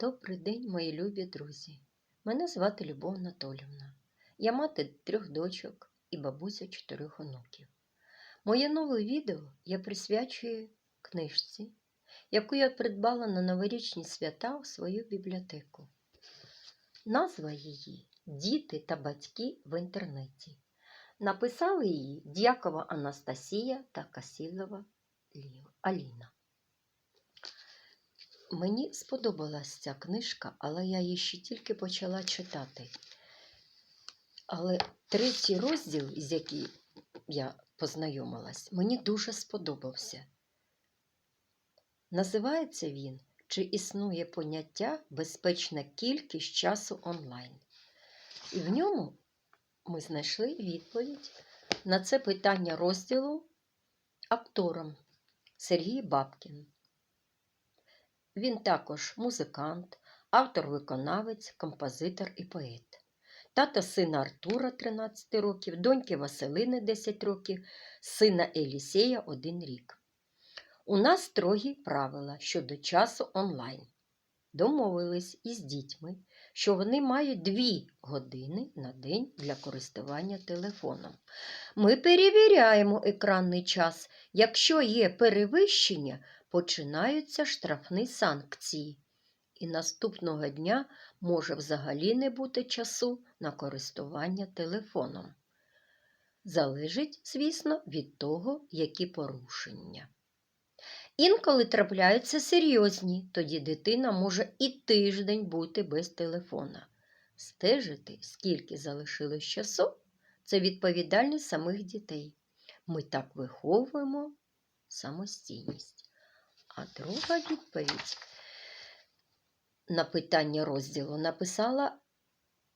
Добрий день, мої любі друзі. Мене звати Любов Анатолівна. Я мати трьох дочок і бабуся чотирьох онуків. Моє нове відео я присвячую книжці, яку я придбала на новорічні свята у свою бібліотеку. Назва її Діти та батьки в інтернеті. Написали її Дякова Анастасія та Касілова Аліна. Мені сподобалась ця книжка, але я її ще тільки почала читати. Але третій розділ, з яким я познайомилась, мені дуже сподобався. Називається він Чи існує поняття безпечна кількість часу онлайн? І в ньому ми знайшли відповідь на це питання розділу автором Сергій Бабкін. Він також музикант, автор-виконавець, композитор і поет. Тато сина Артура 13 років, доньки Василини 10 років, сина Елісея 1 рік. У нас строгі правила щодо часу онлайн. Домовились із дітьми, що вони мають 2 години на день для користування телефоном. Ми перевіряємо екранний час. Якщо є перевищення, починаються штрафні санкції. І наступного дня може взагалі не бути часу на користування телефоном. Залежить, звісно, від того, які порушення. Інколи трапляються серйозні, тоді дитина може і тиждень бути без телефона. Стежити, скільки залишилось часу, це відповідальність самих дітей. Ми так виховуємо самостійність. А друга відповідь на питання розділу написала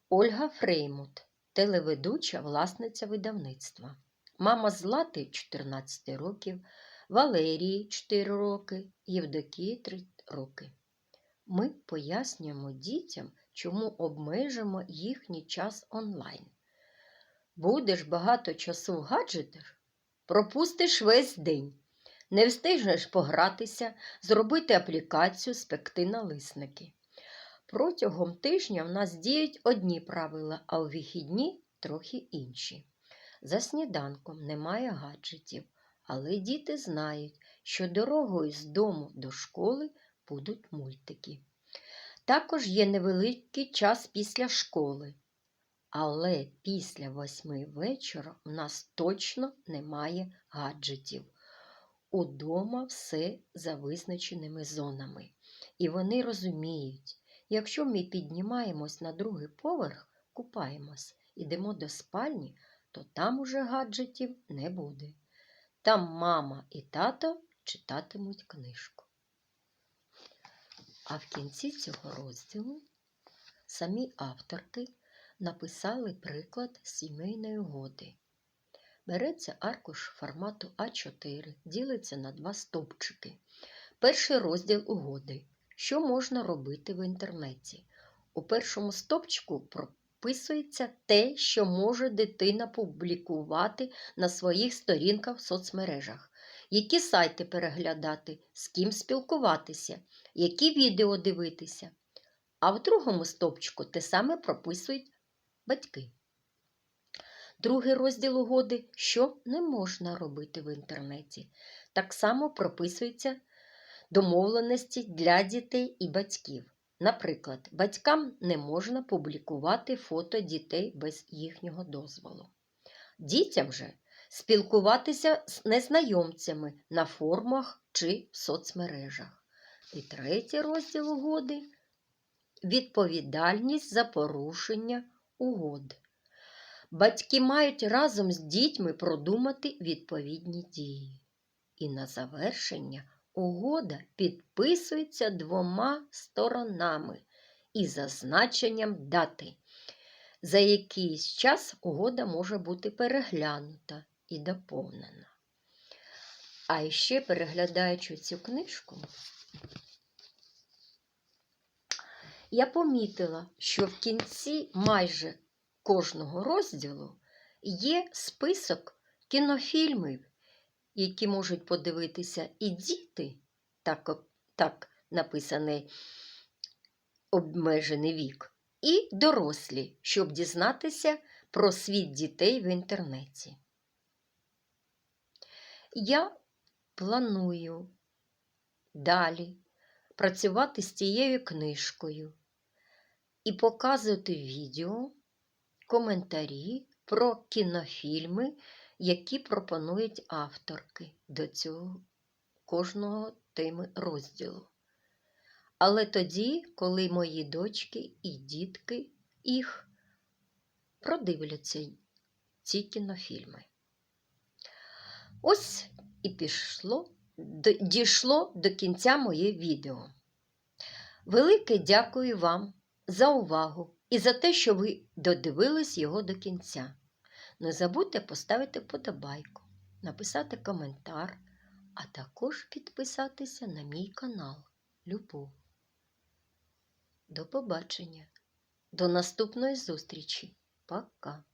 Ольга Фреймут, телеведуча власниця видавництва. Мама Злати 14 років, Валерії 4 роки, Євдокії 3 роки. Ми пояснюємо дітям, чому обмежимо їхній час онлайн. Будеш багато часу в гаджетах, пропустиш весь день. Не встигнеш погратися, зробити аплікацію, спекти налисники. Протягом тижня в нас діють одні правила, а у вихідні трохи інші. За сніданком немає гаджетів, але діти знають, що дорогою з дому до школи будуть мультики. Також є невеликий час після школи, але після восьми вечора в нас точно немає гаджетів. Удома все за визначеними зонами. І вони розуміють, якщо ми піднімаємось на другий поверх, купаємось, ідемо до спальні, то там уже гаджетів не буде. Там мама і тато читатимуть книжку. А в кінці цього розділу самі авторки написали приклад сімейної угоди. Береться аркуш формату А4, ділиться на два стовпчики. Перший розділ угоди. Що можна робити в інтернеті? У першому стовпчику прописується те, що може дитина публікувати на своїх сторінках в соцмережах, які сайти переглядати, з ким спілкуватися, які відео дивитися. А в другому стовпчику те саме прописують батьки. Другий розділ угоди, що не можна робити в інтернеті. Так само прописуються домовленості для дітей і батьків. Наприклад, батькам не можна публікувати фото дітей без їхнього дозволу. Дітям же спілкуватися з незнайомцями на форумах чи в соцмережах. І третій розділ угоди відповідальність за порушення угод. Батьки мають разом з дітьми продумати відповідні дії. І на завершення угода підписується двома сторонами і зазначенням дати. За якийсь час угода може бути переглянута і доповнена. А ще переглядаючи цю книжку, я помітила, що в кінці майже кожного розділу є список кінофільмів, які можуть подивитися і діти, так, так написаний обмежений вік, і дорослі, щоб дізнатися про світ дітей в інтернеті. Я планую далі працювати з цією книжкою і показувати відео, коментарі про кінофільми, які пропонують авторки до цього кожного теми розділу. Але тоді, коли мої дочки і дітки їх продивляться ці кінофільми. Ось і пішло, дійшло до кінця моє відео. Велике дякую вам за увагу і за те, що ви додивились його до кінця. Не забудьте поставити вподобайку, написати коментар, а також підписатися на мій канал Любов. До побачення. До наступної зустрічі. Пока.